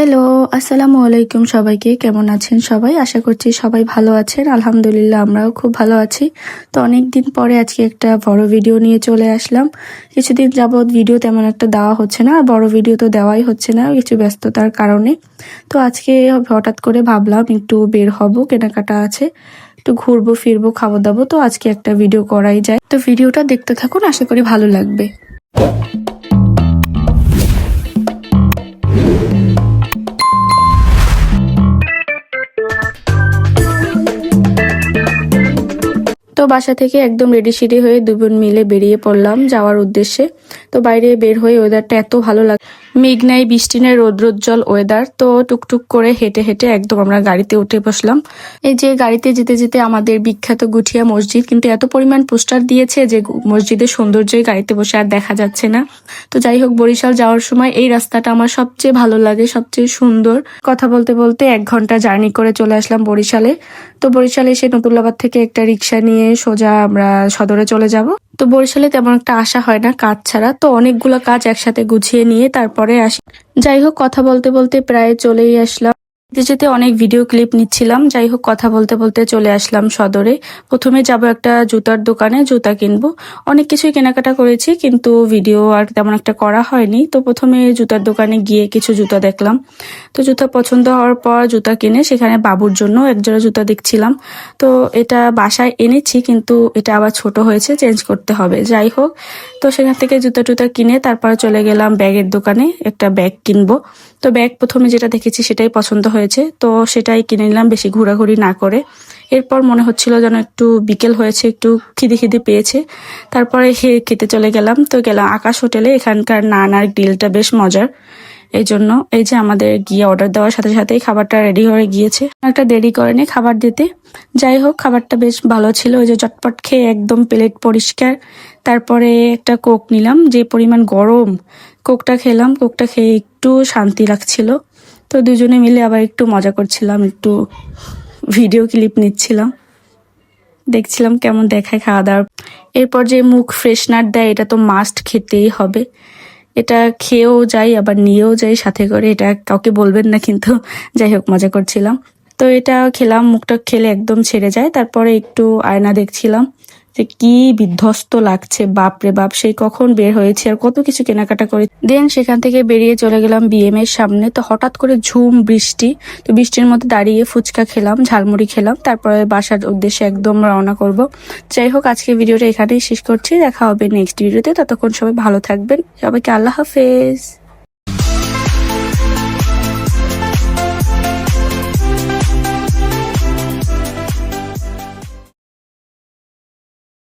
Hello, আসসালামু আলাইকুম সবাইকে। কেমন আছেন সবাই? আশা করছি সবাই ভালো আছেন। আলহামদুলিল্লাহ, আমরাও খুব ভালো আছি। তো অনেক দিন পরে আজকে একটা বড় ভিডিও নিয়ে চলে আসলাম। কিছুদিন যাবৎ ভিডিও তেমন একটা দেওয়া হচ্ছে না, আর বড় ভিডিও তো দেওয়াই হচ্ছে না কিছু ব্যস্ততার কারণে। তো আজকে হঠাৎ করে ভাবলাম একটু বের হব, কেনাকাটা আছে, একটু ঘুরবো, ফিরবো খাব দাবো তো আজকে একটা ভিডিও করাই যায়। তো ভিডিওটা দেখতে থাকুন, আশা করি ভালো লাগবে। তো বাসা থেকে একদম রেডি সিডি হয়ে দুজন মিলে বেরিয়ে পড়লাম যাওয়ার উদ্দেশ্যে। তো বাইরে বের হয়ে ওয়েদারটা এত ভালো লাগে মেঘ নাই বৃষ্টি নাই রৌদ্রোজ্জ্বল ওয়েদার তো টুকটুক করে হেঁটে হেঁটে একদম আমরা গাড়িতে উঠে বসলাম। এই যে গাড়িতে যেতে যেতে আমাদের বিখ্যাত গুঠিয়া মসজিদ, কিন্তু এত পরিমাণ পোস্টার দিয়েছে যে মসজিদের সৌন্দর্যই গাড়িতে বসে আর দেখা যাচ্ছে না। তো যাই হোক, বরিশাল যাওয়ার সময় এই রাস্তাটা আমার সবচেয়ে ভালো লাগে, সবচেয়ে সুন্দর। কথা বলতে বলতে এক ঘণ্টা জার্নি করে চলে আসলাম বরিশালে। তো বরিশালে এসে নতুল্লাবাদ থেকে একটা রিক্সা নিয়ে সোজা আমরা সদরে চলে যাব। তো বরিশালে তেমন একটা আশা হয় না কাজ ছাড়া। তো অনেকগুলো কাজ একসাথে গুছিয়ে নিয়ে তারপরে আসি। যাই হোক, কথা বলতে বলতে প্রায় চলেই আসলাম। যেতে অনেক ভিডিও ক্লিপ নিচ্ছিলাম। যাই হোক, কথা বলতে বলতে চলে আসলাম সদরে। প্রথমে যাব একটা জুতার দোকানে, জুতা কিনবো। অনেক কিছুই কেনাকাটা করেছি, কিন্তু ভিডিও আর তেমন একটা করা হয়নি। তো প্রথমে জুতার দোকানে গিয়ে কিছু জুতা দেখলাম। তো জুতা পছন্দ হওয়ার পর জুতা কিনে সেখানে বাবুর জন্য একজোড়া জুতা দেখছিলাম। তো এটা বাসায় এনেছি, কিন্তু এটা আবার ছোট হয়েছে চেঞ্জ করতে হবে। যাই হোক, তো সেখান থেকে জুতা টুতা কিনে তারপর চলে গেলাম ব্যাগের দোকানে একটা ব্যাগ কিনবো। তো ব্যাগ প্রথমে যেটা দেখেছি সেটাই পছন্দ হয়েছে। তো সেটাই কিনে নিলাম, বেশি ঘোরাঘুরি না করে। এরপর মনে হচ্ছিল যেন একটু বিকেল হয়েছে, একটু খিদে খিদে পেয়েছে। তারপরে খেতে চলে গেলাম, তো গেলাম আকাশ হোটেলে, এখানকার নান আর গ্রিলটা বেশ মজার। এই জন্য এই যে আমাদের গিয়ে অর্ডার দেওয়ার সাথে সাথেই খাবারটা রেডি হয়ে গিয়েছে। একটা দেরি করেনি খাবার দিতে। যাই হোক, খাবারটা বেশ ভালো ছিল, ওই যে চটপট খেয়ে একদম প্লেট পরিষ্কার। তারপরে একটা কোক নিলাম, যে পরিমাণ গরম কোকটা খেলাম, কোকটা খেয়ে একটু শান্তি লাগছিল। তো দুজনে মিলে আবার একটু মজা করছিলাম, একটু ভিডিও ক্লিপ নিচ্ছিলাম। দেখছিলাম কেমন দেখায় খাওয়া দাওয়ার। এরপর যে মুখ ফ্রেশনার দেয়, এটা তো মাস্ট খেতেই হবে। এটা খেয়েও যাই, আবার নিয়েও যাই, সাথে করে এটা কাউকে বলবেন না কিন্তু যাই হোক, মজা করছিলাম। তো এটা খেলাম, মুখটা খেলে একদম ছেড়ে যায়। তারপরে একটু আয়না দেখছিলাম। যে কি বিধ্বস্ত লাগছে, বাপ রে বাপ, সেই কখন বের হয়েছে আর কত কিছু কেনাকাটা করে। দেন সেখান থেকে বেরিয়ে চলে গেলাম বিএম এর সামনে। তো হঠাৎ করে ঝুম, বৃষ্টি, তো বৃষ্টির মধ্যে দাঁড়িয়ে ফুচকা খেলাম, ঝালমুড়ি খেলাম, তারপরে বাসার উদ্দেশ্যে একদম রওনা করব। যাই হোক আজকে ভিডিওটা এখানেই শেষ করছি। দেখা হবে নেক্সট ভিডিওতে ততক্ষণ সবাই ভালো থাকবেন। সবাইকে আল্লাহ হাফেজ।